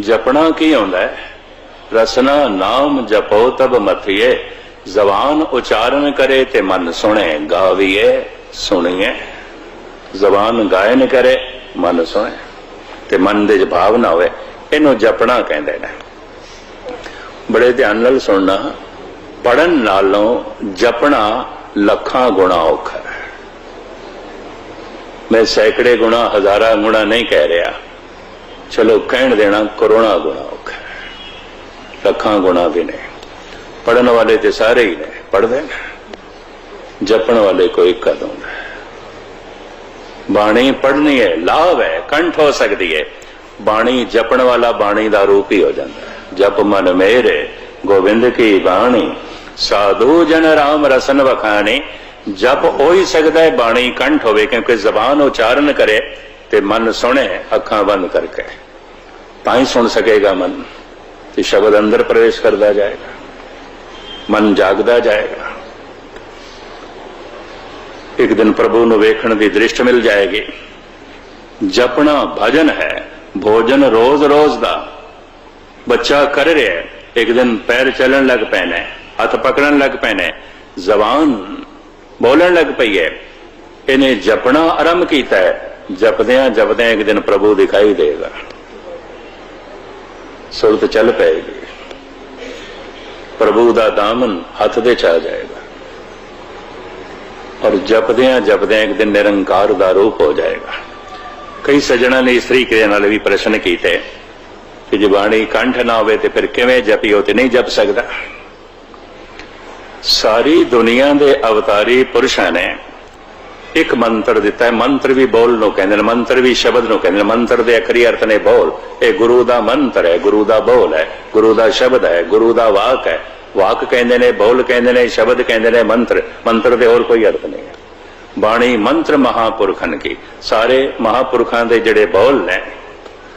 ਜਪਣਾ ਕੀ ਆਉਂਦਾ ਹੈ? ਰਸਨਾ ਨਾਮ ਜਪੋ ਤਬ ਮਥਿਏ, ਜ਼ਬਾਨ ਉਚਾਰਨ ਕਰੇ ਤੇ ਮਨ ਸੁਣੇ, ਗਾਵੀਏ, ਸੁਣੀਏ। ਜ਼ਬਾਨ ਗਾਇਨ ਕਰੇ, ਮਨ ਸੁਣੇ, ਤੇ ਮਨ ਦੇ 'ਚ ਭਾਵਨਾ ਹੋਵੇ, ਇਹਨੂੰ ਜਪਣਾ ਕਹਿੰਦੇ ਨੇ। ਬੜੇ ਧਿਆਨ ਨਾਲ ਸੁਣਨਾ ਪੜਨ ਨਾਲੋਂ ਜਪਣਾ ਲੱਖਾਂ ਗੁਣਾ ਔਖਾ ਹੈ। ਮੈਂ ਸੈਂਕੜੇ ਗੁਣਾ ਹਜ਼ਾਰਾਂ ਗੁਣਾ ਨਹੀਂ ਕਹਿ ਰਿਹਾ। ਚਲੋ ਕਹਿਣ ਦੇਣਾ ਕਰੋਨਾ ਗੁਣਾ ਔਖਾ ਲੱਖਾਂ ਗੁਣਾ ਵੀ ਨੇ ਪੜਨ ਵਾਲੇ ਤੇ ਸਾਰੇ ਹੀ ਨੇ। ਪੜਦੇ ਨੇ। ਜਪਣ ਵਾਲੇ ਕੋਈ ਇੱਕ ਕਦਮ ਬਾਣੀ ਪੜਨੀ ਹੈ, ਲਾਭ ਹੈ, ਕੰਠ ਹੋ ਸਕਦੀ ਹੈ। ਬਾਣੀ ਜਪਣ ਵਾਲਾ ਬਾਣੀ ਦਾ ਰੂਪ ਹੀ ਹੋ ਜਾਂਦਾ ਹੈ। ਜਪ ਮਨ ਮੇਰੇ, ਗੋਬਿੰਦ ਕੀ ਬਾਣੀ? ਸਾਧੂ ਜਨ ਰਾਮ ਰਸਨ ਵਖਾਣੀ। ਜਪ ਹੋ ਹੀ ਸਕਦਾ ਹੈ, ਬਾਣੀ ਕੰਠ ਹੋਵੇ, ਕਿਉਂਕਿ ਜ਼ਬਾਨ ਉਚਾਰਨ ਕਰੇ ਤੇ ਮਨ ਸੁਣੇ, ਅੱਖਾਂ ਬੰਦ ਕਰਕੇ। ਤਾਂ ਹੀ ਸੁਣ ਸਕੇਗਾ ਮਨ ਤੇ ਸ਼ਬਦ ਅੰਦਰ ਪ੍ਰਵੇਸ਼ ਕਰਦਾ ਜਾਏਗਾ, ਮਨ ਜਾਗਦਾ ਜਾਏਗਾ। ਇੱਕ ਦਿਨ ਪ੍ਰਭੂ ਨੂੰ ਵੇਖਣ ਦੀ ਦ੍ਰਿਸ਼ਟ ਮਿਲ ਜਾਏਗੀ। ਜਪਣਾ ਭਜਨ ਹੈ, ਭੋਜਨ ਰੋਜ਼-ਰੋਜ਼ ਦਾ। ਬੱਚਾ ਕਰ ਰਿਹਾ ਹੈ, ਇੱਕ ਦਿਨ ਪੈਰ ਚੱਲਣ ਲੱਗ ਪੈਣਾ ਹੱਥ ਪਕੜਨ ਲੱਗ ਪੈਣਾ ਜ਼ਬਾਨ ਬੋਲਣ ਲੱਗ ਪਈ ਹੈ। ਇਹਨੇ ਜਪਣਾ ਆਰੰਭ ਕੀਤਾ ਹੈ ਜਪਦਿਆਂ ਜਪਦਿਆਂ ਇੱਕ ਦਿਨ ਪ੍ਰਭੂ ਦਿਖਾਈ ਦੇਗਾ ਸੁਰਤ ਚੱਲ ਪਏਗੀ। ਪ੍ਰਭੂ ਦਾ ਦਾਮਨ ਹੱਥ ਦੇ ਚ ਆ ਜਾਏਗਾ। ਔਰ ਜਪਦਿਆਂ ਜਪਦਿਆਂ ਇੱਕ ਦਿਨ ਨਿਰੰਕਾਰ ਦਾ ਰੂਪ ਹੋ ਜਾਏਗਾ। ਕਈ ਸੱਜਣਾ ਨੇ ਇਸ ਤਰੀਕੇ ਨਾਲ ਵੀ ਪ੍ਰਸ਼ਨ ਕੀਤੇ ਕਿ ਜੇ ਬਾਣੀ ਕੰਠ ਨਾ ਹੋਵੇ ਤੇ ਫਿਰ ਕਿਵੇਂ ਜਪੀਓ ਤੇ ਨਹੀਂ ਜਪ ਸਕਦਾ। ਸਾਰੀ ਦੁਨੀਆ ਦੇ ਅਵਤਾਰੀ ਪੁਰਸ਼ਾਂ ਨੇ ਇੱਕ ਮੰਤਰ ਦਿੱਤਾ ਹੈ। ਮੰਤਰ ਵੀ ਬੋਲ ਨੂੰ ਕਹਿੰਦੇ ਨੇ, ਮੰਤਰ ਵੀ ਸ਼ਬਦ ਨੂੰ ਕਹਿੰਦੇ ਨੇ। ਮੰਤਰ ਦੇ ਅਖਰੀ ਅਰਥ ਨੇ ਬੋਲ। ਇਹ ਗੁਰੂ ਦਾ ਮੰਤਰ ਹੈ, ਗੁਰੂ ਦਾ ਬੋਲ ਹੈ, ਗੁਰੂ ਦਾ ਸ਼ਬਦ ਹੈ, ਗੁਰੂ ਦਾ ਵਾਕ ਹੈ। ਵਾਕ ਕਹਿੰਦੇ ਨੇ, ਬੋਲ ਕਹਿੰਦੇ ਨੇ, ਸ਼ਬਦ ਕਹਿੰਦੇ ਨੇ, ਮੰਤਰ। ਮੰਤਰ ਦੇ ਹੋਰ ਕੋਈ ਅਰਥ ਨਹੀਂ ਹੈ। ਬਾਣੀ ਮੰਤਰ ਮਹਾਪੁਰਖਨ ਕੀ? ਸਾਰੇ ਮਹਾਪੁਰਖਾਂ ਦੇ ਜਿਹੜੇ ਬੋਲ ਨੇ,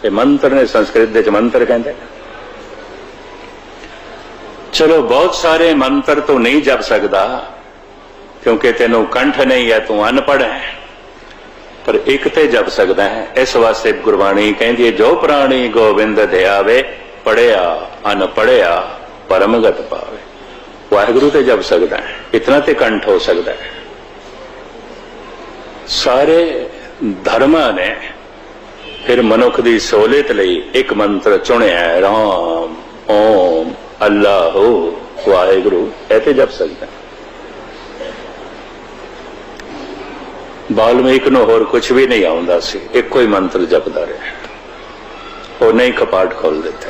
ਇਹ ਮੰਤਰ ਨੇ ਸੰਸਕ੍ਰਿਤ ਦੇ ਚ ਮੰਤਰ ਕਹਿੰਦੇ ਨੇ। ਚਲੋ, ਬਹੁਤ ਸਾਰੇ ਮੰਤਰ ਤੋਂ ਨਹੀਂ ਜਪ ਸਕਦਾ। ਕਿਉਂਕਿ ਤੈਨੂੰ ਕੰਠ ਨਹੀਂ ਹੈ, ਤੂੰ ਅਨਪੜ੍ਹ ਹੈ। ਪਰ ਇੱਕ ਤੇ ਜਪ ਸਕਦਾ ਹੈ। ਇਸ ਵਾਸਤੇ ਗੁਰਬਾਣੀ ਕਹਿੰਦੀ ਹੈ, ਜੋ ਪ੍ਰਾਣੀ ਗੋਬਿੰਦ ਧਿਆਵੇ ਪੜਿਆ ਅਨਪੜਿਆ ਪਰਮਗਤ ਪਾਵੇ। ਵਾਹਿਗੁਰੂ ਤੇ ਜਪ ਸਕਦਾ ਹੈ। ਇਤਨਾ ਤੇ ਕੰਠ ਹੋ ਸਕਦਾ ਹੈ। ਸਾਰੇ ਧਰਮਾਂ ਨੇ ਫਿਰ ਮਨੁੱਖ ਦੀ ਸਹੂਲਤ ਲਈ ਇੱਕ ਮੰਤਰ ਚੁਣਿਆ ਹੈ, ਰਾਮ, ਓਮ, ਅੱਲਾਹੂ, ਵਾਹਿਗੁਰੂ। ਇਹ ਤੇ ਜਪ ਸਕਦਾ ਹੈ। ਬਾਲਮੀਕ ਨੂੰ ਹੋਰ ਕੁਝ ਵੀ ਨਹੀਂ ਆਉਂਦਾ ਸੀ, ਇੱਕੋ ਹੀ ਮੰਤਰ ਜਪਦਾ ਰਿਹਾ। ਉਹਨੇ ਹੀ ਕਪਾਟ ਖੋਲ ਦਿੱਤਾ।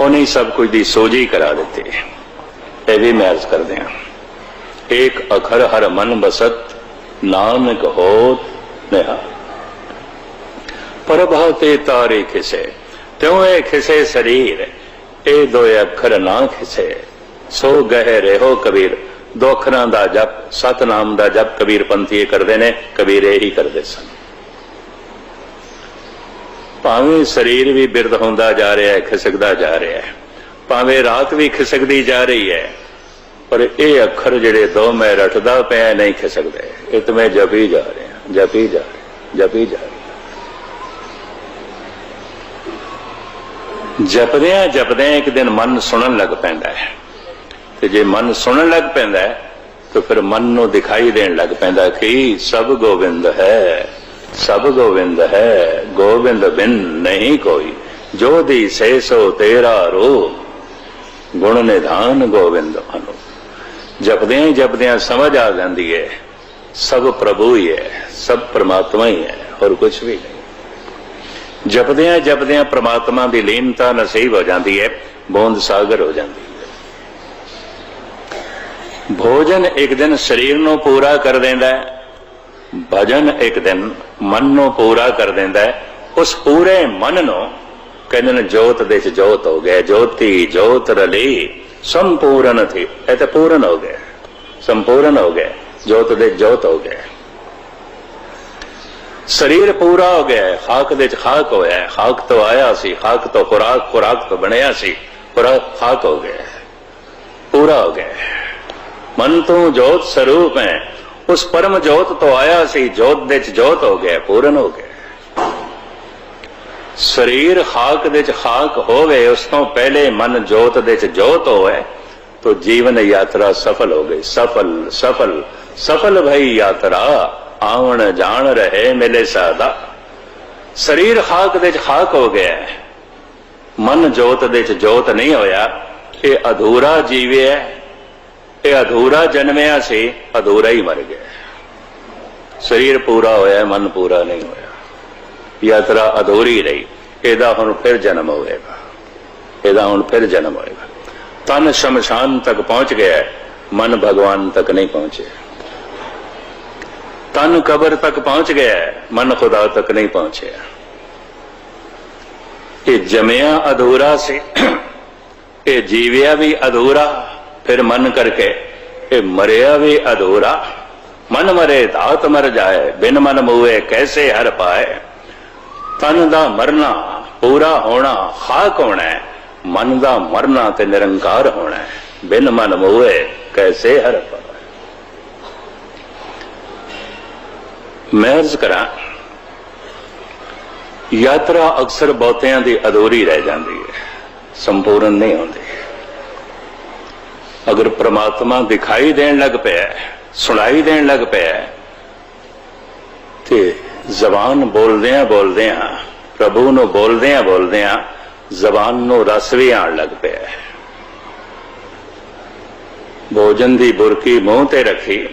ਉਹਨੇ ਹੀ ਸਭ ਕੁਝ ਦੀ ਸੋਝੀ ਕਰਾ ਦਿੱਤੀ। ਇਹ ਵੀ ਮੈਂ ਅਰਜ਼ ਕਰਦੇ ਹਾਂ। ਇੱਕ ਅਖਰ ਹਰ ਮਨ ਬਸਤ, ਨਾਨਕ ਹੋਤ ਨਿਹਾ। ਪ੍ਰਭਾ ਤੇ ਤਾਰੇ ਖਿਸੇ, ਤਿਉ ਇਹ ਖਿਸੇ ਸਰੀਰ, ਇਹ ਦੋ ਅੱਖਰ ਨਾ ਖਿਸੇ। ਸੋ ਗਹਿ ਰਹੋ ਕਬੀਰ। ਦੋ ਅੱਖਰਾਂ ਦਾ ਜਪ, ਸਤਨਾਮ ਦਾ ਜਪ ਕਬੀਰ ਪੰਥੀ ਕਰਦੇ ਨੇ, ਕਬੀਰ ਇਹੀ ਕਰਦੇ ਸਨ। ਭਾਵੇਂ ਸਰੀਰ ਵੀ ਬਿਰਦ ਹੁੰਦਾ ਜਾ ਰਿਹਾ ਹੈ, ਖਿਸਕਦਾ ਜਾ ਰਿਹਾ ਹੈ, ਭਾਵੇਂ ਰਾਤ ਵੀ ਖਿਸਕਦੀ ਜਾ ਰਹੀ ਹੈ, ਪਰ ਇਹ ਅੱਖਰ ਜਿਹੜੇ ਦੋ ਮੈਂ ਰਟਦਾ ਪਿਆ ਨਹੀਂ ਖਿਸਕਦੇ। ਇਹ ਤਾਂ ਮੈਂ ਜਪੀ ਜਾ ਰਿਹਾ, ਜਪੀ ਜਾ ਰਿਹਾ, ਜਪੀ ਜਾ ਰਿਹਾ। ਜਪਦਿਆਂ ਜਪਦਿਆਂ ਇੱਕ ਦਿਨ ਮਨ ਸੁਣਨ ਲੱਗ ਪੈਂਦਾ ਹੈ। ਤੇ ਜੇ ਮਨ ਸੁਣਨ ਲੱਗ ਪੈਂਦਾ ਹੈ, ਤਾਂ ਫਿਰ ਮਨ ਨੂੰ ਦਿਖਾਈ ਦੇਣ ਲੱਗ ਪੈਂਦਾ ਕਿ ਸਭ ਗੋਬਿੰਦ ਹੈ, ਸਭ ਗੋਬਿੰਦ ਹੈ ਗੋਬਿੰਦ ਬਿਨ ਨਹੀਂ ਕੋਈ, ਜੋ ਦੀ ਸੇ ਸੋ ਤੇਰਾ ਰੋ ਗੁਣ ਨਿਧਾਨ ਗੋਬਿੰਦ ਅਨੁ। ਜਪਦਿਆਂ ਜਪਦਿਆਂ ਸਮਝ ਆ ਜਾਂਦੀ ਹੈ, ਸਭ ਪ੍ਰਭੂ ਹੀ ਹੈ, ਸਭ ਪ੍ਰਮਾਤਮਾ ਹੀ ਹੈ, ਹੋਰ ਕੁਝ ਵੀ ਨਹੀਂ। ਜਪਦਿਆਂ ਜਪਦਿਆਂ ਪ੍ਰਮਾਤਮਾ ਦੀ ਲੀਨਤਾ ਨਸੀਬ ਹੋ ਜਾਂਦੀ ਹੈ, ਬੋਂਦ ਸਾਗਰ ਹੋ ਜਾਂਦੀ ਹੈ। ਭੋਜਨ ਇੱਕ ਦਿਨ ਸਰੀਰ ਨੂੰ ਪੂਰਾ ਕਰ ਦਿੰਦਾ ਹੈ, ਭਜਨ ਇੱਕ ਦਿਨ ਮਨ ਨੂੰ ਪੂਰਾ ਕਰ ਦਿੰਦਾ ਹੈ। ਉਸ ਪੂਰੇ ਮਨ ਨੂੰ ਕਹਿੰਦੇ ਨੇ, ਜੋਤ ਦੇ ਚ ਜੋਤ ਹੋ ਗਿਆ, ਜੋਤੀ, ਜੋਤ ਰਲੀ, ਸੰਪੂਰਨ ਥੀ। ਇਹ ਤਾਂ ਪੂਰਨ ਹੋ ਗਿਆ, ਸੰਪੂਰਨ ਹੋ ਗਿਆ, ਜੋਤ ਦੇ ਜੋਤ ਹੋ ਗਿਆ। ਸਰੀਰ ਪੂਰਾ ਹੋ ਗਿਆ, ਖਾਕ ਦੇ ਚ ਖਾਕ ਹੋਇਆ, ਖਾਕ ਤੋਂ ਆਇਆ ਸੀ, ਖਾਕ ਤੋਂ ਖੁਰਾਕ ਖੁਰਾਕ ਤੋਂ ਬਣਿਆ ਸੀ ਖੁਰਾਕ ਖਾਕ ਹੋ ਗਿਆ, ਪੂਰਾ ਹੋ ਗਿਆ। ਮਨ ਤੋਂ ਜੋਤ ਸਰੂਪ ਹੈ। ਉਸ ਪਰਮ ਜੋਤ ਤੋਂ ਆਇਆ ਸੀ, ਜੋਤ ਦੇ ਚ ਜੋਤ ਹੋ ਗਿਆ, ਪੂਰਨ ਹੋ ਗਿਆ। ਸਰੀਰ ਖਾਕ ਦੇ ਚ ਖਾਕ ਹੋ ਗਏ ਉਸ ਤੋਂ ਪਹਿਲੇ ਮਨ ਜੋਤ ਦੇ ਚ ਜੋਤ ਹੋਵੇ, ਤੋ ਜੀਵਨ ਯਾਤਰਾ ਸਫਲ ਹੋ ਗਈ। ਸਫਲ ਸਫਲ ਸਫਲ ਭਈ ਯਾਤਰਾ ਆਉਣ ਜਾਣ ਰਹੇ ਮਿਲੇ ਸਾਦਾ। ਸਰੀਰ ਖਾਕ ਦੇ ਚ ਖਾਕ ਹੋ ਗਿਆ। ਮਨ ਜੋਤ ਦੇ ਚ ਜੋਤ ਨਹੀਂ ਹੋਇਆ। ਇਹ ਅਧੂਰਾ ਜੀਵ ਹੈ। ਇਹ ਅਧੂਰਾ ਜਨਮਿਆ ਸੀ, ਅਧੂਰਾ ਹੀ ਮਰ ਗਿਆ। ਸਰੀਰ ਪੂਰਾ ਹੋਇਆ, ਮਨ ਪੂਰਾ ਨਹੀਂ ਹੋਇਆ। ਯਾਤਰਾ ਅਧੂਰੀ ਰਹੀ। ਇਹਦਾ ਹੁਣ ਫਿਰ ਜਨਮ ਹੋਵੇਗਾ ਇਹਦਾ ਹੁਣ ਫਿਰ ਜਨਮ ਹੋਏਗਾ। ਤਨ ਸ਼ਮਸ਼ਾਨ ਤੱਕ ਪਹੁੰਚ ਗਿਆ ਮਨ ਭਗਵਾਨ ਤੱਕ ਨਹੀਂ ਪਹੁੰਚਿਆ। ਤਨ ਕਬਰ ਤੱਕ ਪਹੁੰਚ ਗਿਆ ਮਨ ਖੁਦਾ ਤੱਕ ਨਹੀਂ ਪਹੁੰਚਿਆ। ਇਹ ਜਮਿਆ ਅਧੂਰਾ ਸੀ। ਇਹ ਜੀਵਿਆ ਵੀ ਅਧੂਰਾ। ਫਿਰ ਮਨ ਕਰਕੇ, ਇਹ ਮਰਿਆ ਵੀ ਅਧੂਰਾ। ਮਨ ਮਰੇ ਦਾਤ ਮਰ ਜਾਏ, ਬਿਨ ਮਨ ਮੂਏ ਕੈਸੇ ਹਰ ਪਾਏ। ਤਨ ਦਾ ਮਰਨਾ ਪੂਰਾ ਹੋਣਾ ਖਾਕ ਹੋਣਾ ਮਨ ਦਾ ਮਰਨਾ ਤੇ ਨਿਰੰਕਾਰ ਹੋਣਾ ਬਿਨ ਮਨ ਮੂਏ ਕੈਸੇ ਹਰ ਪਾਏ। ਮੈਂ ਅਰਜ਼ ਕਰਾਂ, ਯਾਤਰਾ ਅਕਸਰ ਬਹੁਤਿਆਂ ਦੀ ਅਧੂਰੀ ਰਹਿ ਜਾਂਦੀ ਹੈ, ਸੰਪੂਰਨ ਨਹੀਂ ਹੁੰਦੀ। ਅਗਰ ਪ੍ਰਮਾਤਮਾ ਦਿਖਾਈ ਦੇਣ ਲੱਗ ਪਿਆ ਸੁਣਾਈ ਦੇਣ ਲੱਗ ਪਿਆ ਤੇ ਜ਼ਬਾਨ ਬੋਲਦਿਆਂ ਬੋਲਦਿਆਂ, ਪ੍ਰਭੂ ਨੂੰ ਬੋਲਦਿਆਂ ਬੋਲਦਿਆਂ ਜ਼ਬਾਨ ਨੂੰ ਰਸ ਵੀ ਆਣ ਲੱਗ ਪਿਆ ਭੋਜਨ ਦੀ ਬੁਰਕੀ ਮੂੰਹ ਤੇ ਰੱਖੀ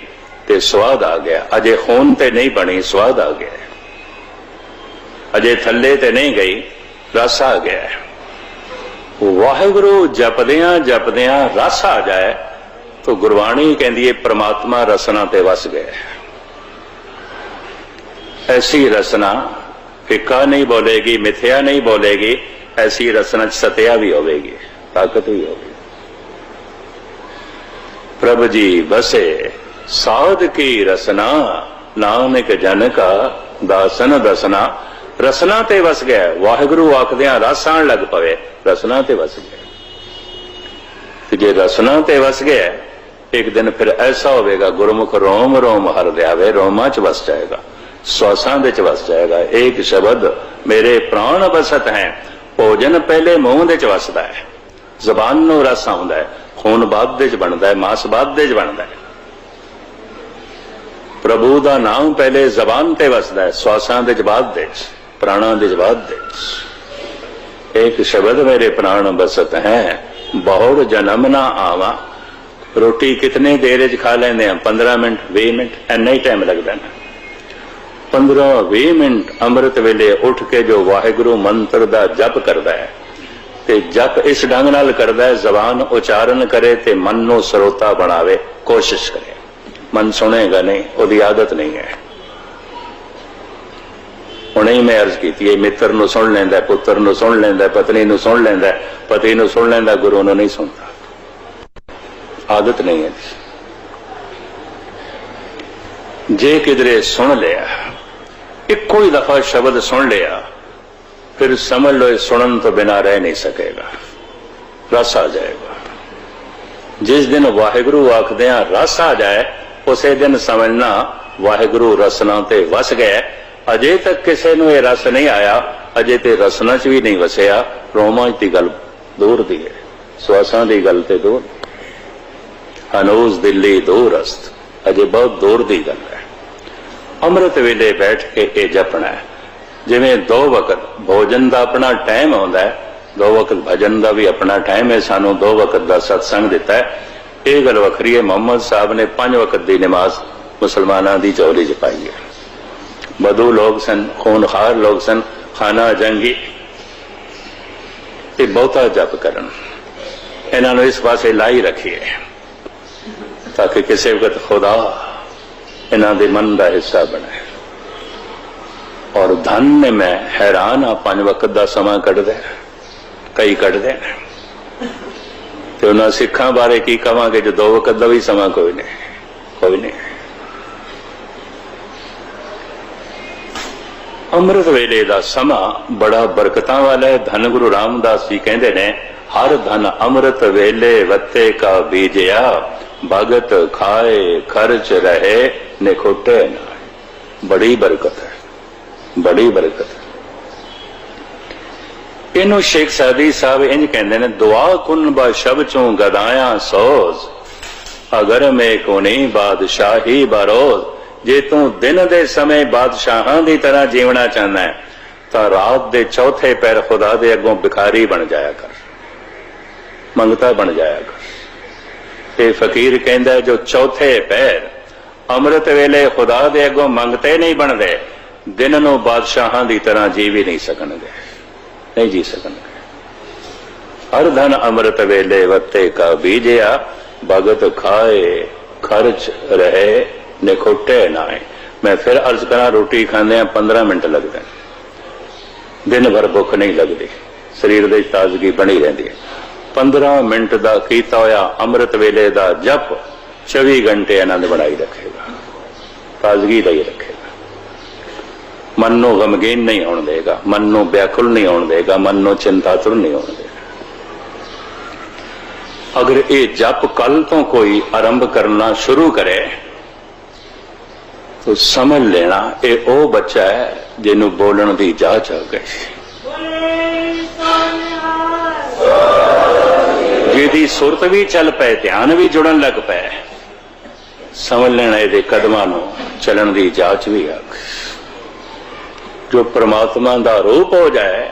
ਤੇ ਸਵਾਦ ਆ ਗਿਆ। ਅਜੇ ਖੂਨ ਤੇ ਨਹੀਂ ਬਣੀ, ਸਵਾਦ ਆ ਗਿਆ ਅਜੇ ਥੱਲੇ ਤੇ ਨਹੀਂ ਗਈ, ਰਸ ਆ ਗਿਆ ਵਾਹਿਗੁਰੂ ਜਪਦਿਆਂ ਜਪਦਿਆਂ ਰਸ ਆ ਜਾਏ, ਤਾਂ ਗੁਰਬਾਣੀ ਕਹਿੰਦੀ ਹੈ ਪ੍ਰਮਾਤਮਾ ਰਸਨਾ ਤੇ ਵਸ ਗਏ। ਐਸੀ ਰਸਨਾ ਫਿੱਕਾ ਨਹੀਂ ਬੋਲੇਗੀ, ਮਿੱਥਿਆ ਨਹੀਂ ਬੋਲੇਗੀ, ਐਸੀ ਰਸਨਾ ਚ ਸਤਿਆ ਵੀ ਹੋਵੇਗੀ, ਤਾਕਤ ਵੀ ਹੋਵੇਗੀ। ਪ੍ਰਭ ਜੀ ਵਸੇ, ਸਾਧ ਕੀ ਰਸਨਾ, ਨਾਨਕ ਜਨਕ ਕਾ ਦਾਸਨ ਦਸਨਾ, ਰਸਨਾ ਤੇ ਵਸ ਗਿਆ ਵਾਹਿਗੁਰੂ ਆਖਦਿਆਂ ਰਸ ਆਣ ਲੱਗ ਪਵੇ। ਰਸਨਾ ਤੇ ਵਸ ਗਿਆ। ਤੇ ਜੇ ਰਸਨਾ ਤੇ ਵਸ ਗਿਆ, ਇੱਕ ਦਿਨ ਫਿਰ ਐਸਾ ਹੋਵੇਗਾ, ਗੁਰਮੁਖ ਰੋਮ ਰੋਮ ਹਰ ਲਿਆਵੇ, ਰੋਮਾਂ ਚ ਵਸ ਜਾਏਗਾ, ਸਵਾਸਾਂ ਵਿੱਚ ਵਸ ਜਾਏਗਾ। ਇੱਕ ਸ਼ਬਦ, ਮੇਰੇ ਪ੍ਰਾਣ ਵਸਤ ਹੈ, ਭੋਜਨ ਪਹਿਲੇ ਮੂੰਹ ਦੇ ਚ ਵਸਦਾ ਹੈ। ਜ਼ਬਾਨ ਨੂੰ ਰਸ ਆਉਂਦਾ ਹੈ, ਖੂਨ ਬਾਦ ਦੇ ਚ ਬਣਦਾ ਹੈ, ਮਾਸ ਬਾਦ ਦੇ ਚ ਬਣਦਾ ਹੈ। ਪ੍ਰਭੂ ਦਾ ਨਾਮ ਪਹਿਲੇ ਜ਼ਬਾਨ ਤੇ ਵਸਦਾ ਹੈ, ਸਵਾਸਾਂ ਦੇ ਜਵਾਬ ਦੇ ਪ੍ਰਾਣਾਂ ਦੇ ਜਵਾਬ ਦੇ ਚ ਇੱਕ ਸ਼ਬਦ ਮੇਰੇ ਪ੍ਰਾਣ ਬਸਤ ਹੈ ਬਹੁੜ ਜਨਮ ਨਾ ਆਵਾ ਰੋਟੀ ਕਿਤਨੇ ਦੇਰ ਚ ਖਾ ਲੈਂਦੇ ਆ 15 ਮਿੰਟ 20 ਮਿੰਟ ਐਨਾ ਹੀ ਟਾਈਮ ਲੱਗਦਾ ਨਾ 15-20 ਮਿੰਟ ਅੰਮ੍ਰਿਤ ਵੇਲੇ ਉੱਠ ਕੇ ਜੋ ਵਾਹਿਗੁਰੂ ਮੰਤਰ ਦਾ ਜਪ ਕਰਦਾ ਹੈ ਤੇ ਜਪ ਇਸ ਢੰਗ ਨਾਲ ਕਰਦਾ ਹੈ ਜ਼ਬਾਨ ਉਚਾਰਨ ਕਰੇ ਤੇ ਮਨ ਨੂੰ ਸਰੋਤਾ ਬਣਾਵੇ ਕੋਸ਼ਿਸ਼ ਕਰੇ ਮਨ ਸੁਣੇਗਾ ਨਹੀਂ ਉਹਦੀ ਆਦਤ ਨਹੀਂ ਹੈ ਹੁਣੇ ਹੀ ਮੈਂ ਅਰਜ਼ ਕੀਤੀ ਹੈ ਮਿੱਤਰ ਨੂੰ ਸੁਣ ਲੈਂਦਾ, ਪੁੱਤਰ ਨੂੰ ਸੁਣ ਲੈਂਦਾ, ਪਤਨੀ ਨੂੰ ਸੁਣ ਲੈਂਦਾ, ਪਤੀ ਨੂੰ ਸੁਣ ਲੈਂਦਾ, ਗੁਰੂ ਨੂੰ ਨਹੀਂ ਸੁਣਦਾ। ਆਦਤ ਨਹੀਂ ਹੈ ਜੇ। ਕਿਧਰੇ ਸੁਣ ਲਿਆ, ਇੱਕੋ ਹੀ ਦਫਾ ਸ਼ਬਦ ਸੁਣ ਲਿਆ, ਫਿਰ ਸਮਝ ਲਓ ਸੁਣਨ ਤੋਂ ਬਿਨਾ ਰਹਿ ਨਹੀਂ ਸਕੇਗਾ। ਰਸ ਆ ਜਾਏਗਾ। ਜਿਸ ਦਿਨ ਵਾਹਿਗੁਰੂ ਆਖਦੇ ਆ ਰਸ ਆ ਜਾਏ, ਉਸੇ ਦਿਨ ਸਮਝਣਾ ਵਾਹਿਗੁਰੂ ਰਸਨਾ ਤੇ ਵਸ ਗਿਆ। ਅਜੇ ਤੱਕ ਕਿਸੇ ਨੂੰ ਇਹ ਰਸ ਨਹੀਂ ਆਇਆ, ਅਜੇ ਤੇ ਰਸਨਾ 'ਚ ਵੀ ਨਹੀਂ ਵਸਿਆ। ਰੋਮਾਂਚ ਦੀ ਗੱਲ ਦੂਰ ਦੀ ਹੈ। ਸਵਾਸਾਂ ਦੀ ਗੱਲ ਤੇ ਦੂਰ। ਅਨੂਸ ਦਿੱਲੀ ਦੂਰ ਅਸਤ। ਅਜੇ ਬਹੁਤ ਦੂਰ ਦੀ ਗੱਲ ਹੈ। ਅੰਮ੍ਰਿਤ ਵੇਲੇ ਬੈਠ ਕੇ ਇਹ ਜਪਣਾ ਹੈ। ਜਿਵੇਂ ਦੋ ਵਕਤ ਭੋਜਨ ਦਾ ਆਪਣਾ ਟਾਈਮ ਹੁੰਦਾ ਹੈ, ਦੋ ਵਕਤ ਭਜਨ ਦਾ ਵੀ ਆਪਣਾ ਟਾਈਮ ਹੈ, ਸਾਨੂੰ ਦੋ ਵਕਤ ਦਾ ਸਤਸੰਗ ਦਿੱਤਾ ਹੈ। ਇਹ ਗੱਲ ਵੱਖਰੀ ਹੈ। ਮੁਹੰਮਦ ਸਾਹਿਬ ਨੇ ਪੰਜ ਵਕਤ ਦੀ ਨਮਾਜ਼ ਮੁਸਲਮਾਨਾਂ ਦੀ ਚੌਲੀ ਚ ਪਾਈ ਹੈ। ਬਦੂ ਲੋਕ ਸਨ, ਖੂਨਖਾਰ ਲੋਕ ਸਨ, ਖਾਨਾ ਜੰਗੀ। ਇਹ ਬਹੁਤਾ ਜਪ ਕਰਨ। ਇਹਨਾਂ ਨੂੰ ਇਸ ਪਾਸੇ ਲਾਈ ਰੱਖੀਏ ਤਾਂ ਕਿ ਕਿਸੇ ਵਕਤ ਖੁਦਾ ਇਹਨਾਂ ਦੇ ਮਨ ਦਾ ਹਿੱਸਾ ਬਣੇ। ਔਰ ਧਨ ਨੇ ਮੈਂ ਹੈਰਾਨ ਆ, ਪੰਜ ਵਕਤ ਦਾ ਸਮਾਂ ਕੱਢਦੇ, ਕਈ ਕੱਢਦੇ। ਤੇ ਉਹਨਾਂ ਸਿੱਖਾਂ ਬਾਰੇ ਕੀ ਕਵਾਂਗੇ ਜੋ ਦੋ ਵਕਤ ਦਾ ਵੀ ਸਮਾਂ ਕੋਈ ਨਹੀਂ ਕੋਈ ਨਹੀਂ। ਅੰਮ੍ਰਿਤ ਵੇਲੇ ਦਾ ਸਮਾਂ ਬੜਾ ਬਰਕਤਾਂ ਵਾਲਾ ਹੈ। ਧੰਨ ਗੁਰੂ ਰਾਮਦਾਸ ਜੀ ਕਹਿੰਦੇ ਨੇ, ਹਰ ਧਨ ਅੰਮ੍ਰਿਤ ਵੇਲੇ ਵੱਤੇ ਕਾ ਬੀਜਿਆ, ਭਗਤ ਖਾਏ ਖਰਚ ਰਹੇ ਨਿਖੋਟੇ ਨਾ ਬੜੀ ਬਰਕਤ ਹੈ, ਬੜੀ ਬਰਕਤ ਹੈ। ਇਹਨੂੰ ਸ਼ੇਖ ਸਾਦੀ ਸਾਹਿਬ ਇੰਜ ਕਹਿੰਦੇ ਨੇ, ਦੁਆ ਕੁਨ ਬਾ ਸ਼ਬ ਚੋਂ ਗਦਾਇਆ ਸੋਜ਼, ਅਗਰ ਮੈਂ ਕੋਨੀ ਬਾਦਸ਼ਾਹੀ ਬਰੋਜ਼। ਜੇ ਤੂੰ ਦਿਨ ਦੇ ਸਮੇਂ ਬਾਦਸ਼ਾਹਾਂ ਦੀ ਤਰ੍ਹਾਂ ਜੀਵਣਾ ਚਾਹੁੰਦਾ ਹੈ, ਤਾਂ ਰਾਤ ਦੇ ਚੌਥੇ ਪੈਰ ਖੁਦਾ ਦੇ ਅੱਗੋਂ ਭਿਖਾਰੀ ਬਣ ਜਾਇਆ ਕਰ। ਮੰਗਤਾ ਬਣ ਜਾਇਆ ਕਰ। ਇਹ ਫਕੀਰ ਕਹਿੰਦਾ ਜੋ ਚੌਥੇ ਪੈਰ ਅੰਮ੍ਰਿਤ ਵੇਲੇ ਖੁਦਾ ਦੇ ਅੱਗੋਂ ਮੰਗਤੇ ਨਹੀਂ ਬਣਦੇ, ਦਿਨ ਨੂੰ ਬਾਦਸ਼ਾਹਾਂ ਦੀ ਤਰ੍ਹਾਂ ਜੀ ਵੀ ਨਹੀਂ ਸਕਣਗੇ। ਨਹੀਂ ਜੀ ਸਕਣਗੇ। ਹਰ ਧਨ ਅੰਮ੍ਰਿਤ ਵੇਲੇ ਵਤੇ ਕਾ ਬੀਜਿਆ, ਭਗਤ ਖਾਏ ਖਰਚ ਰਹੇ। ਨਿਖੁੱਟੇ ਨਾਏ ਮੈਂ ਫਿਰ ਅਰਜ਼ ਕਰਾਂ, ਰੋਟੀ ਖਾਂਦੇ ਆ 15 ਮਿੰਟ ਲੱਗਦੇ ਦਿਨ ਭਰ ਭੁੱਖ ਨਹੀਂ ਲੱਗਦੀ। ਸਰੀਰ ਦੇ ਤਾਜ਼ਗੀ ਬਣੀ ਰਹਿੰਦੀ ਹੈ। 15 ਮਿੰਟ ਦਾ ਕੀਤਾ ਹੋਇਆ ਅੰਮ੍ਰਿਤ ਵੇਲੇ ਦਾ ਜਪ 24 ਘੰਟੇ ਆਨੰਦ ਬਣਾਈ ਰੱਖੇਗਾ। ਤਾਜ਼ਗੀ ਲਈ ਰੱਖੇਗਾ। ਮਨ ਨੂੰ ਗਮਗੀਨ ਨਹੀਂ ਹੋਣ ਦੇਗਾ। ਮਨ ਨੂੰ ਬਿਆਕੁਲ ਨਹੀਂ ਹੋਣ ਦੇਗਾ। ਮਨ ਨੂੰ ਚਿੰਤਾਤੁਰ ਨਹੀਂ ਹੋਣ ਦੇਗਾ। ਅਗਰ ਇਹ ਜਪ ਕੱਲ ਤੋਂ ਕੋਈ ਆਰੰਭ ਕਰਨਾ ਸ਼ੁਰੂ ਕਰੇ ਤਾਂ ਸਮਝ ਲੈਣਾ, ਇਹ ਉਹ ਬੱਚਾ ਹੈ ਜਿਹਨੂੰ ਬੋਲਣ ਦੀ ਜਾਚ ਆ ਗਈ ਜਿਹਦੀ ਸੁਰਤ ਵੀ ਚੱਲ ਪਏ, ਧਿਆਨ ਵੀ ਜੁੜਨ ਲੱਗ ਪਏ, ਸਮਝ ਲੈਣਾ ਇਹਦੇ ਕਦਮਾਂ ਨੂੰ, ਚੱਲਣ ਦੀ ਜਾਚ ਵੀ ਆ ਗਈ ਜੋ ਪ੍ਰਮਾਤਮਾ ਦਾ ਰੂਪ ਹੋ ਜਾਏ,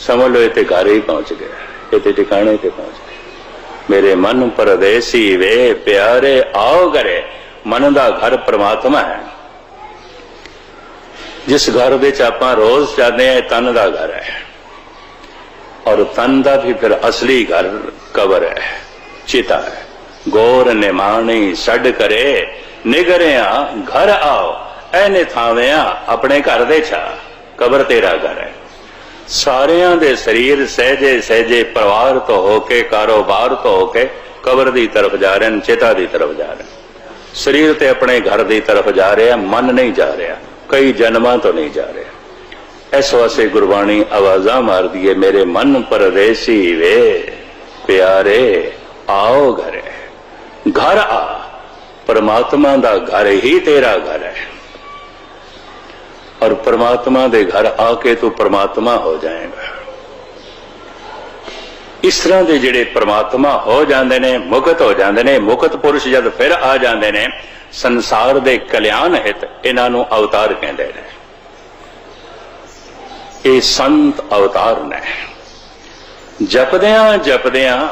ਸਮਝ ਲਓ ਇਹ ਤੇ ਘਰ ਹੀ ਪਹੁੰਚ ਗਿਆ, ਇਹ ਤੇ ਟਿਕਾਣੇ ਤੇ ਪਹੁੰਚ ਗਿਆ। ਮੇਰੇ ਮਨ ਪਰਦੇਸੀ ਵੇ, ਪਿਆਰੇ ਆਓ ਘਰੇ, ਮਨ ਦਾ ਘਰ ਪ੍ਰਮਾਤਮਾ ਹੈ। ਜਿਸ ਘਰ ਵਿੱਚ ਆਪਾਂ ਰੋਜ਼ ਜਾਂਦੇ ਆ ਤਨ ਦਾ ਘਰ ਹੈ। ਔਰ ਤਨ ਦਾ ਵੀ ਫਿਰ ਅਸਲੀ ਘਰ ਕਬਰ ਹੈ, ਚਿਤਾ ਹੈ। ਗੋਰ ਨਿਮਾਣੀ ਛੱਡ ਕਰੇ, ਨਿਗਰਿਆ ਘਰ ਆਓ ਐਨੇ ਥਾਵਿਆਂ ਆਪਣੇ ਘਰ ਦੇ ਛਾ, ਕਬਰ ਤੇਰਾ ਘਰ ਹੈ। ਸਾਰਿਆਂ ਦੇ ਸਰੀਰ ਸਹਜੇ ਸਹਜੇ ਪਰਿਵਾਰ ਤੋਂ ਹੋ ਕੇ, ਕਾਰੋਬਾਰ ਤੋਂ ਹੋ ਕੇ ਕਬਰ ਦੀ ਤਰਫ ਜਾ ਰਹੇ ਨੇ ਚਿਤਾ ਦੀ ਤਰਫ ਜਾ ਰਹੇ ਸਰੀਰ ਤੇ ਆਪਣੇ ਘਰ ਦੀ ਤਰਫ ਜਾ ਰਿਹਾ, ਮਨ ਨਹੀਂ ਜਾ ਰਿਹਾ। ਕਈ ਜਨਮਾਂ ਤੋਂ ਨਹੀਂ ਜਾ ਰਿਹਾ। ਇਸ ਵਾਸਤੇ ਗੁਰਬਾਣੀ ਆਵਾਜ਼ਾਂ ਮਾਰਦੀ ਏ, ਮੇਰੇ ਮਨ ਪਰ ਰੇਸੀ ਵੇ, ਪਿਆਰੇ, ਆਓ ਘਰੇ। ਘਰ ਆ, ਪਰਮਾਤਮਾ ਦਾ ਘਰ ਹੀ ਤੇਰਾ ਘਰ ਹੈ। ਔਰ ਪਰਮਾਤਮਾ ਦੇ ਘਰ ਆ ਕੇ ਤੂੰ ਪਰਮਾਤਮਾ ਹੋ ਜਾਏਗਾ। ਇਸ ਤਰ੍ਹਾਂ ਦੇ ਜਿਹੜੇ ਪਰਮਾਤਮਾ ਹੋ ਜਾਂਦੇ ਨੇ, ਮੁਕਤ ਹੋ ਜਾਂਦੇ ਨੇ, ਮੁਕਤ ਪੁਰਸ਼ ਜਦ ਫਿਰ ਆ ਜਾਂਦੇ ਨੇ ਸੰਸਾਰ ਦੇ ਕਲਿਆਣ ਹਿਤ ਇਹਨਾਂ ਨੂੰ ਅਵਤਾਰ ਕਹਿੰਦੇ ਨੇ। ਇਹ ਸੰਤ ਅਵਤਾਰ ਨੇ। ਜਪਦਿਆਂ ਜਪਦਿਆਂ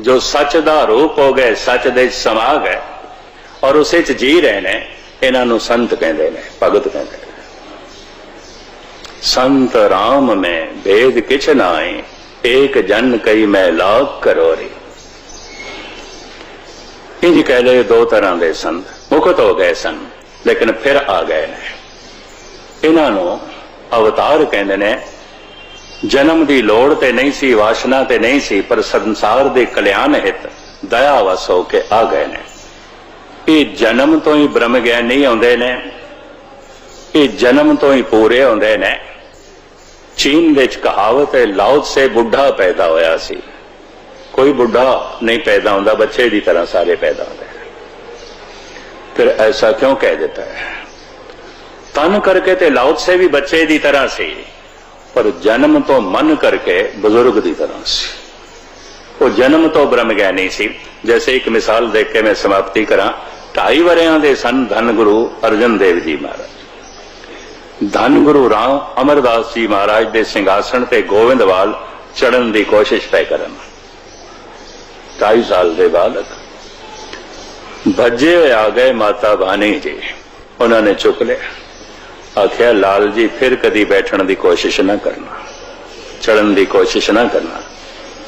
ਜੋ ਸੱਚ ਦਾ ਰੂਪ ਹੋ ਗਏ, ਸੱਚ ਦੇ ਸਮਾਗ ਗਏ ਔਰ ਉਸੇ ਚ ਜੀ ਰਹੇ ਨੇ, ਇਹਨਾਂ ਨੂੰ ਸੰਤ ਕਹਿੰਦੇ ਨੇ, ਭਗਤ ਕਹਿੰਦੇ ਨੇ। ਸੰਤ ਰਾਮ ਮੈਂ ਭੇਦ ਕਿਛ ਨਾਏ ਏਕ ਜਨ ਕਈ ਮੈਂ ਲਾਗ ਕਰੋਰੀ ਇੰਜ ਕਹਦੇ ਦੋ ਤਰ੍ਹਾਂ ਦੇ ਸੰਤ। ਮੁਕਤ ਹੋ ਗਏ ਸਨ, ਲੇਕਿਨ ਫਿਰ ਆ ਗਏ ਨੇ। ਇਹਨਾਂ ਨੂੰ ਅਵਤਾਰ ਕਹਿੰਦੇ ਨੇ, ਜਨਮ ਦੀ ਲੋੜ ਤੇ ਨਹੀਂ ਸੀ, ਵਾਸ਼ਨਾ ਤੇ ਨਹੀਂ ਸੀ, ਪਰ ਸੰਸਾਰ ਦੇ ਕਲਿਆਣ ਹਿਤ, ਦਇਆ ਵਸ ਹੋ ਕੇ ਆ ਗਏ ਨੇ। ਇਹ ਜਨਮ ਤੋਂ ਹੀ ਬ੍ਰਹਮ ਗਿਆਨੀ ਆਉਂਦੇ ਨੇ। ਇਹ ਜਨਮ ਤੋਂ ਹੀ ਪੂਰੇ ਹੁੰਦੇ ਨੇ। ਚੀਨ ਵਿੱਚ ਕਹਾਵਤ ਹੈ ਲਾਉਤ ਸੇ ਬੁੱਢਾ ਪੈਦਾ ਹੋਇਆ ਸੀ। ਕੋਈ ਬੁੱਢਾ ਨਹੀਂ ਪੈਦਾ ਹੁੰਦਾ, ਬੱਚੇ ਦੀ ਤਰ੍ਹਾਂ ਸਾਰੇ ਪੈਦਾ ਹੁੰਦੇ ਫਿਰ ਐਸਾ ਕਿਉਂ ਕਹਿ ਦਿੱਤਾ ਹੈ ਤਨ ਕਰਕੇ ਤੇ ਲਾਉਤ ਸੇ ਵੀ ਬੱਚੇ ਦੀ ਤਰ੍ਹਾਂ ਸੀ ਪਰ ਜਨਮ ਤੋਂ ਮਨ ਕਰਕੇ ਬਜ਼ੁਰਗ ਦੀ ਤਰ੍ਹਾਂ ਸੀ ਉਹ ਜਨਮ ਤੋਂ ਬ੍ਰਹਮ ਗਿਆਨੀ ਸੀ ਜੈਸੇ ਇੱਕ ਮਿਸਾਲ ਦੇਖ ਕੇ ਮੈਂ ਸਮਾਪਤੀ ਕਰਾਂ ਢਾਈ ਵਰਿਆਂ ਦੇ ਸਨ ਧੰਨ ਗੁਰੂ ਅਰਜਨ ਦੇਵ ਜੀ ਮਹਾਰਾਜ ਧੰਨ ਗੁਰੂ ਰਾਮ ਅਮਰਦਾਸ ਜੀ ਮਹਾਰਾਜ ਦੇ ਸਿੰਘਾਸਣ ਤੇ ਗੋਬਿੰਦਵਾਲ ਚੜਨ ਦੀ ਕੋਸ਼ਿਸ਼ ਪੈ ਕਰਨ ਢਾਈ ਸਾਲ ਦੇ ਬਾਲਕ ਭੱਜੇ ਹੋਏ ਆ ਗਏ ਮਾਤਾ ਬਾਣੀ ਜੀ। ਉਹਨਾਂ ਨੇ ਚੁੱਕ ਲਿਆ। ਆਖਿਆ, ਲਾਲ ਜੀ, ਫਿਰ ਕਦੀ ਬੈਠਣ ਦੀ ਕੋਸ਼ਿਸ਼ ਨਾ ਕਰਨਾ। ਚੜਨ ਦੀ ਕੋਸ਼ਿਸ਼ ਨਾ ਕਰਨਾ।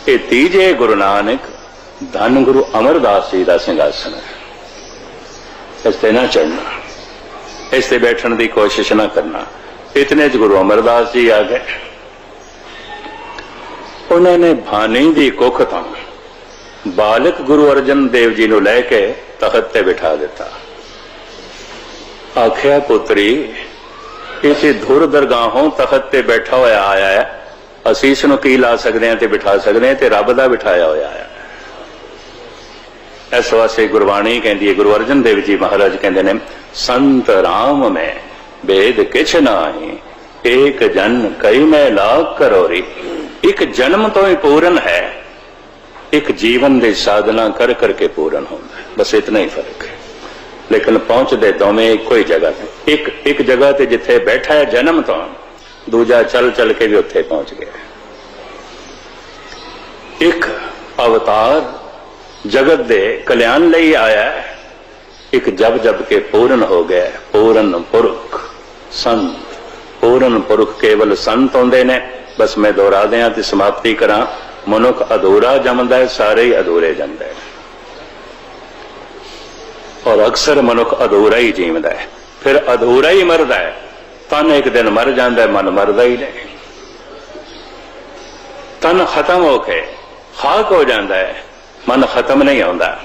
ਇਹ ਤੀਜੇ ਗੁਰੂ ਨਾਨਕ ਧੰਨ ਗੁਰੂ ਅਮਰਦਾਸ ਜੀ ਦਾ ਸਿੰਘਾਸਣ ਹੈ। ਇਸ ਤੇ ਨਾ ਚੜਨਾ ਇਸ ਤੇ ਬੈਠਣ ਦੀ ਕੋਸ਼ਿਸ਼ ਨਾ ਕਰਨਾ। ਇਤਨੇ ਚ ਗੁਰੂ ਅਮਰਦਾਸ ਜੀ ਆ ਗਏ। ਉਹਨਾਂ ਨੇ ਭਾਨੀ ਦੀ ਕੁੱਖ ਤੋਂ ਬਾਲਕ ਗੁਰੂ ਅਰਜਨ ਦੇਵ ਜੀ ਨੂੰ ਲੈ ਕੇ ਤਖਤ ਤੇ ਬਿਠਾ ਦਿੱਤਾ। ਆਖਿਆ, ਪੁੱਤਰੀ ਇਸੇ ਧੁਰ ਦਰਗਾਹੋਂ ਤਖਤ ਤੇ ਬੈਠਾ ਹੋਇਆ ਆਇਆ ਹੈ। ਅਸੀਂ ਇਸ ਨੂੰ ਕੀ ਲਾ ਸਕਦੇ ਹਾਂ ਤੇ ਬਿਠਾ ਸਕਦੇ ਹਾਂ ਤੇ ਰੱਬ ਦਾ ਬਿਠਾਇਆ ਹੋਇਆ ਹੈ। ਇਸ ਵਾਸਤੇ ਗੁਰਬਾਣੀ ਕਹਿੰਦੀ ਹੈ, ਗੁਰੂ ਅਰਜਨ ਦੇਵ ਜੀ ਮਹਾਰਾਜ ਕਹਿੰਦੇ ਨੇ, ਸੰਤ ਰਾਮ ਮੈਂ ਬੇਦ ਕਿਛ ਨਾਹੀ, ਏਕ ਜਨ ਕਈ ਮੈਂ ਲਾਗ ਕਰੋਰੀ। ਇੱਕ ਜਨਮ ਤੋਂ ਹੀ ਪੂਰਨ ਹੈ। ਇੱਕ ਜੀਵਨ ਦੇ ਸਾਧਨਾ ਕਰ ਕਰਕੇ ਪੂਰਨ ਹੁੰਦਾ ਬਸ ਇਤਨਾ ਹੀ ਫ਼ਰਕ ਹੈ। ਲੇਕਿਨ ਪਹੁੰਚਦੇ ਦੋਵੇਂ ਇੱਕੋ ਹੀ ਜਗ੍ਹਾ ਤੇ। ਇੱਕ ਇੱਕ ਜਗ੍ਹਾ ਤੇ ਜਿੱਥੇ ਬੈਠਾ ਹੈ ਜਨਮ ਤੋਂ, ਦੂਜਾ ਚੱਲ ਚੱਲ ਕੇ ਵੀ ਉੱਥੇ ਪਹੁੰਚ ਗਿਆ ਇੱਕ ਅਵਤਾਰ ਜਗਤ ਦੇ ਕਲਿਆਣ ਲਈ ਆਇਆ ਇੱਕ ਜਬ ਜਬ ਕੇ ਪੂਰਨ ਹੋ ਗਿਆ ਪੂਰਨ ਪੁਰਖ ਸੰਤ, ਪੂਰਨ ਪੁਰਖ ਕੇਵਲ ਸੰਤ ਹੁੰਦੇ ਨੇ। ਬਸ ਮੈਂ ਦੁਹਰਾ ਦਿਆਂ ਤੇ ਸਮਾਪਤੀ ਕਰਾਂ। ਮਨੁੱਖ ਅਧੂਰਾ ਜੰਮਦਾ ਹੈ, ਸਾਰੇ ਹੀ ਅਧੂਰੇ ਜੰਮਦਾ ਨੇ। ਔਰ ਅਕਸਰ ਮਨੁੱਖ ਅਧੂਰਾ ਹੀ ਜੀਵਦਾ ਹੈ। ਫਿਰ ਅਧੂਰਾ ਹੀ ਮਰਦਾ ਹੈ ਤਨ ਇੱਕ ਦਿਨ ਮਰ ਜਾਂਦਾ ਹੈ, ਮਨ ਮਰਦਾ ਹੀ ਨਹੀਂ। ਤਨ ਖਤਮ ਹੋ ਕੇ ਖਾਕ ਹੋ ਜਾਂਦਾ ਹੈ, ਮਨ ਖਤਮ ਨਹੀਂ ਹੁੰਦਾ।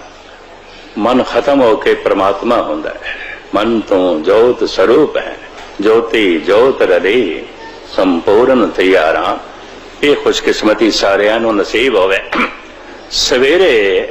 ਮਨ ਖਤਮ ਹੋ ਕੇ ਪ੍ਰਮਾਤਮਾ ਹੁੰਦਾ ਹੈ। ਮਨ ਤੋਂ ਜੋਤ ਸਰੂਪ ਹੈ, ਜੋਤੀ ਜੋਤ ਰਦੇ ਸੰਪੂਰਨ ਤਿਆਰਾਂ ਇਹ ਖੁਸ਼ਕਿਸਮਤੀ ਸਾਰਿਆਂ ਨੂੰ ਨਸੀਬ ਹੋਵੇ। ਸਵੇਰੇ